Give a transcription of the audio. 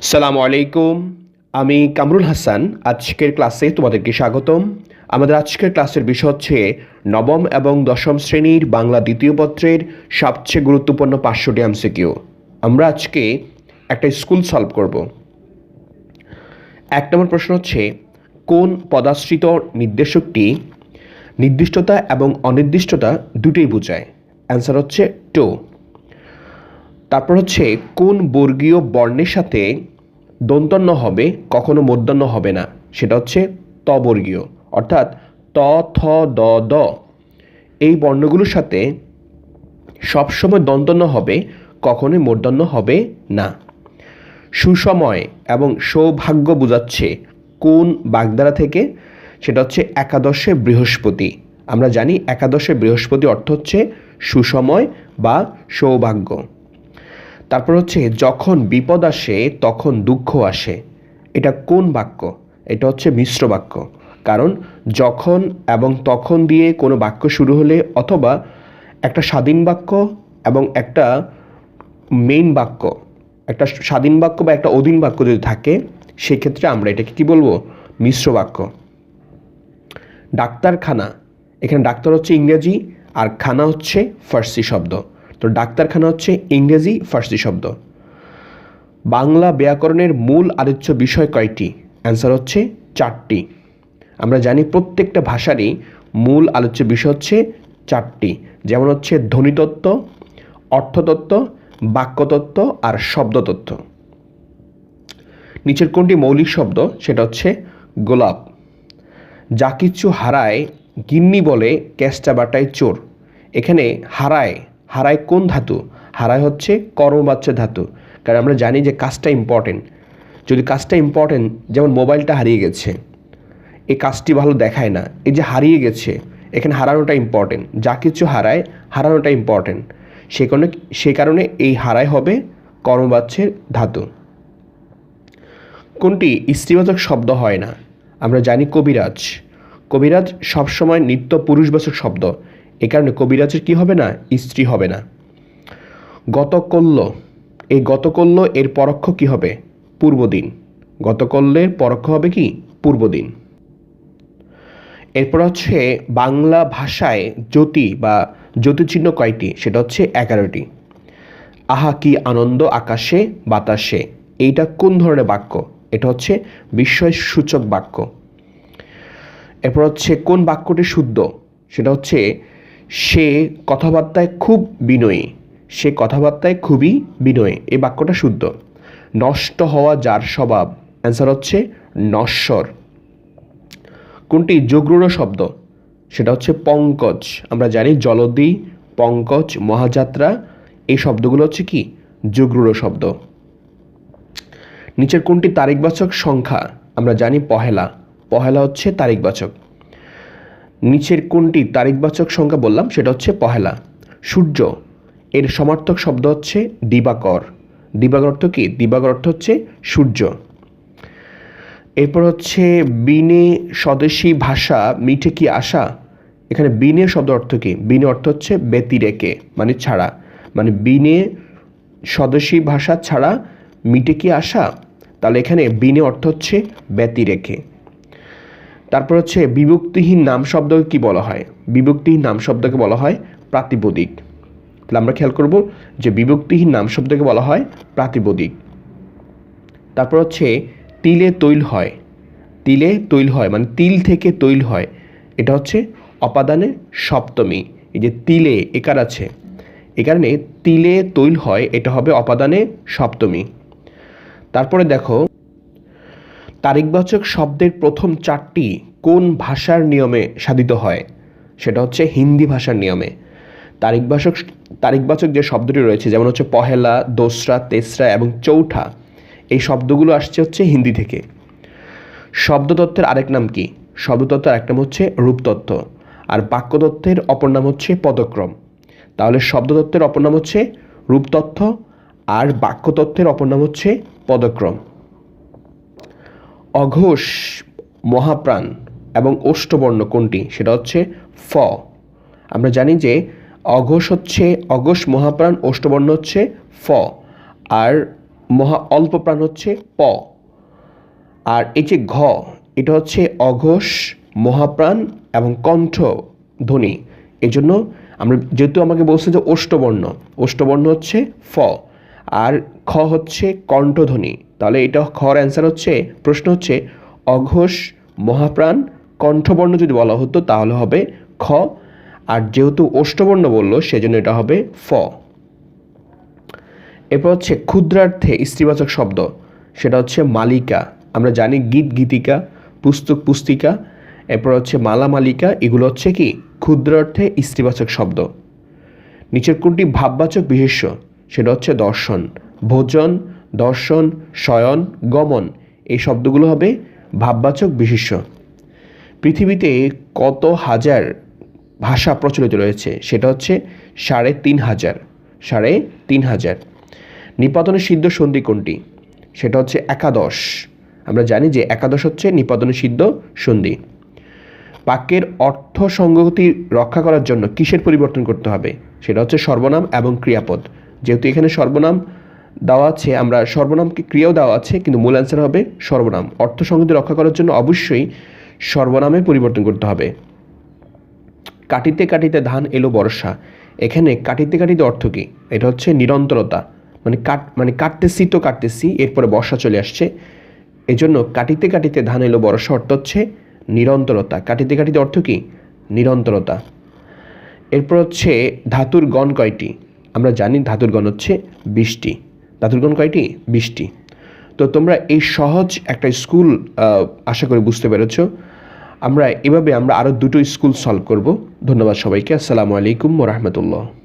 সালামু আলাইকুম। আমি কামরুল হাসান। আজকের ক্লাসে তোমাদেরকে স্বাগতম। আমাদের আজকের ক্লাসের বিষয় হচ্ছে নবম এবং দশম শ্রেণির বাংলা দ্বিতীয় পত্রের সবচেয়ে গুরুত্বপূর্ণ পাঁচশোটি এমসিকিউ। আমরা আজকে একটা স্কুল সলভ করব। এক নম্বর প্রশ্ন হচ্ছে, কোন পদাশ্রিত নির্দেশকটি নির্দিষ্টতা এবং অনির্দিষ্টতা দুটোই বোঝায়? অ্যান্সার হচ্ছে টো তারপর হচ্ছে, কোন বর্গীয় বর্ণের সাথে দন্তন্য হবে, কখনো মূর্ধন্য হবে না। সেটা হচ্ছে তবর্গীয় অর্থাৎ ত, থ, দ দ। এই বর্ণগুলোর সাথে সবসময় দন্তন্য হবে, কখনোই মূর্ধন্য হবে না। সুসময় এবং সৌভাগ্য বোঝাচ্ছে কোন বাগধারা থেকে? সেটা হচ্ছে একাদশে বৃহস্পতি। আমরা জানি একাদশে বৃহস্পতি অর্থ হচ্ছে সুসময় বা সৌভাগ্য। তারপর হচ্ছে যখন বিপদ আসে, তখন দুঃখ আসে। এটা কোন বাক্য? এটা হচ্ছে মিশ্র বাক্য। কারণ যখন এবং তখন দিয়ে কোনো বাক্য শুরু হলে অথবা একটা স্বাধীন বাক্য এবং একটা মেইন বাক্য, একটা স্বাধীন বাক্য বা একটা অধীন বাক্য যদি থাকে, সেক্ষেত্রে আমরা এটাকে কি বলব? মিশ্র বাক্য। ডাক্তারখানা। এখানে ডাক্তার হচ্ছে ইংরেজি আর খানা হচ্ছে ফার্সি শব্দ। তো ডাক্তারখানা হচ্ছে ইংরেজি ফার্সি শব্দ। বাংলা ব্যাকরণের মূল আলোচ্য বিষয় কয়টি? অ্যান্সার হচ্ছে চারটি। আমরা জানি প্রত্যেকটা ভাষারই মূল আলোচ্য বিষয় হচ্ছে চারটি। যেমন হচ্ছে ধ্বনিতত্ত্ব, অর্থতত্ত্ব, বাক্যতত্ত্ব আর শব্দতত্ত্ব। নিচের কোনটি মৌলিক শব্দ? সেটা হচ্ছে গোলাপ। যা কিছু হারায় গিন্নি বলে ক্যাস্টা বাটায় চোর। এখানে হারায় হারায় কোন ধাতু? হারায় হচ্ছে কর্মবাচ্য ধাতু। কারণ আমরা জানি যে কাজটা ইম্পর্টেন্ট যদি কাজটা ইম্পর্টেন্ট যেমন মোবাইলটা হারিয়ে গেছে, এই কাজটি ভালো দেখায় না, এই যে হারিয়ে গেছে, এখানে হারানোটা ইম্পর্টেন্ট যা কিছু হারায়, হারানোটা ইম্পর্টেন্ট সে কারণে সে কারণে এই হারায় হবে কর্মবাচ্যের ধাতু। কোনটি? স্ত্রীবাচক শব্দ হয় না। আমরা জানি কবিরাজ। কবিরাজ সবসময় নিত্য পুরুষবাচক শব্দ। এ কারণে কবিরাজের কি হবে না? স্ত্রী হবে না। গতকল্য, এই গতকল্য এর পরোক্ষ কি হবে? পূর্বদিন। গতকল্যের পরোক্ষ হবে কি? পূর্বদিন। এরপর হচ্ছে বাংলা ভাষায় জ্যোতি বা জ্যোতিচিহ্ন কয়টি? সেটা হচ্ছে এগারোটি। আহা, কি আনন্দ, আকাশে, বাতাসে। এইটা কোন ধরনের বাক্য? এটা হচ্ছে বিস্ময় সূচক বাক্য। এরপর হচ্ছে কোন বাক্যটি শুদ্ধ? সেটা হচ্ছে সে কথাবার্তায় খুব বিনয়ী। সে কথাবার্তায় খুবই বিনয়ী। এই বাক্যটা শুদ্ধ। নষ্ট হওয়া যার স্বভাব। অ্যান্সার হচ্ছে নশ্বর। কোনটি? যোগরূঢ় শব্দ। সেটা হচ্ছে পঙ্কজ। আমরা জানি জলদি, পঙ্কজ, মহাযাত্রা। এই শব্দগুলো হচ্ছে কি? যোগরূঢ় শব্দ। নিচের কোনটি? তারিখবাচক সংখ্যা। আমরা জানি পহেলা। পহেলা হচ্ছে তারিখবাচক নিচের কোনটি তারিখবাচক সংখ্যা বললাম, সেটা হচ্ছে পহেলা। সূর্য, এর সমার্থক শব্দ হচ্ছে দিবাকর। দিবাকর অর্থ কি? দিবাকর অর্থ হচ্ছে সূর্য। এরপর হচ্ছে বিনে স্বদেশী ভাষা মিঠে কি আশা? এখানে বিনে শব্দ অর্থ কি? বিনে অর্থ হচ্ছে ব্যতিরেকে মানে ছাড়া। মানে বিনে স্বদেশী ভাষা ছাড়া মিটে কি আশা? তাহলে এখানে বিনে অর্থ হচ্ছে ব্যতিরেকে। তারপর হচ্ছে বিভক্তিহীন নাম শব্দকে কি বলা হয়? বিভক্তিহীন নাম শব্দকে বলা হয় প্রাতিপদিক। তাহলে আমরা খেয়াল করব যে বিভক্তিহীন নাম শব্দকে বলা হয় প্রাতিপদিক। তারপর হচ্ছে তিলে তৈল হয়। তিলে তৈল হয় মানে তিল থেকে তৈল হয়। এটা হচ্ছে অপাদানে সপ্তমী। এই যে তিলে একার আছে। এ কারণে তিলে তৈল হয়, এটা হবে অপাদানে সপ্তমী। তারপরে দেখো তারিখবাচক শব্দের প্রথম চারটি কোন ভাষার নিয়মে সাধিত হয়? সেটা হচ্ছে হিন্দি ভাষার নিয়মে। তারিখবাচক তারিখবাচক যে শব্দটি রয়েছে, যেমন হচ্ছে পহেলা, দোসরা, তেসরা এবং চৌঠা, এই শব্দগুলো আসছে হচ্ছে হিন্দি থেকে। শব্দতত্ত্বের আরেক নাম কি? শব্দতত্ত্বের আরেক নাম হচ্ছে রূপতত্ত্ব। আর বাক্যতত্ত্বের অপর নাম হচ্ছে পদক্রম। তাহলে শব্দতত্ত্বের অপর নাম হচ্ছে রূপতত্ত্ব আর বাক্যতত্ত্বের অপর নাম হচ্ছে পদক্রম। অঘোষ, মহাপ্রাণ এবং অষ্টবর্ণ কোনটি? সেটা হচ্ছে ফ। আমরা জানি যে অঘোষ হচ্ছে, অঘোষ মহাপ্রাণ, অষ্টবর্ণ হচ্ছে ফ। আর মহা অল্প প্রাণ হচ্ছে প। আর এই যে ঘ, এটা হচ্ছে অঘোষ, মহাপ্রাণ এবং কণ্ঠ ধ্বনি। এই জন্য আমরা যেহেতু আমাকে বলছে যে অষ্টবর্ণ অষ্টবর্ণ হচ্ছে ফ। আর খ হচ্ছে কণ্ঠধ্বনি তাহলে এটা খর অ্যান্সার হচ্ছে, প্রশ্ন হচ্ছে অঘোষ, মহাপ্রাণ কণ্ঠবর্ণ যদি বলা হতো, তাহলে হবে খ। আর যেহেতু অষ্টবর্ণ বলল, সেজন্য এটা হবে ফ। এরপর হচ্ছে ক্ষুদ্রার্থে স্ত্রীবাচক শব্দ। সেটা হচ্ছে মালিকা। আমরা জানি গীত গীতিকা, পুস্তক পুস্তিকা। এরপর হচ্ছে মালা মালিকা এগুলো হচ্ছে কি? ক্ষুদ্রার্থে স্ত্রীবাচক শব্দ। নিচের কোনটি ভাববাচক বিশেষ্য? সেটা হচ্ছে দর্শন। ভোজন, দর্শন, শয়ন, গমন। এই শব্দগুলো হবে ভাববাচক বিশেষ্য। পৃথিবীতে কত হাজার ভাষা প্রচলিত রয়েছে? সেটা হচ্ছে সাড়ে তিন হাজার। সাড়ে তিন হাজার। নিপাতনের সিদ্ধ সন্ধি কোনটি? সেটা হচ্ছে একাদশ। আমরা জানি যে একাদশ হচ্ছে নিপাতনের সিদ্ধ সন্ধি। বাক্যের অর্থ সংগতি রক্ষা করার জন্য কিসের পরিবর্তন করতে হবে? সেটা হচ্ছে সর্বনাম এবং ক্রিয়াপদ। যেহেতু এখানে সর্বনাম দেওয়া আছে, আমরা সর্বনামকে ক্রিয়াও দেওয়া আছে, কিন্তু মূল অ্যান্সার হবে সর্বনাম। অর্থ সংগতি রক্ষা করার জন্য অবশ্যই সর্বনামে পরিবর্তন করতে হবে। কাটিতে কাটিতে ধান এলো বর্ষা। এখানে কাটিতে কাটিতে অর্থ কী? এটা হচ্ছে নিরন্তরতা। মানে কাট মানে কাটতেছি তো কাটতেছি, এরপরে বর্ষা চলে আসছে। এজন্য কাটিতে কাটিতে ধান এলো বর্ষা অর্থ হচ্ছে নিরন্তরতা। কাটিতে কাটিতে অর্থ কী? নিরন্তরতা। এরপর হচ্ছে ধাতুর গণ কয়টি? আমরা জানি ধাতুর গণ হচ্ছে বৃষ্টি ধাতুর গণ কয়টি? বৃষ্টি তো তোমরা এই সহজ একটা স্কুল আশা করি বুঝতে পেরেছ। আমরা এভাবে আমরা আরও দুটো স্কুল সলভ করব। ধন্যবাদ সবাইকে। আসসালামু আলাইকুম রহমতুল্লাহ।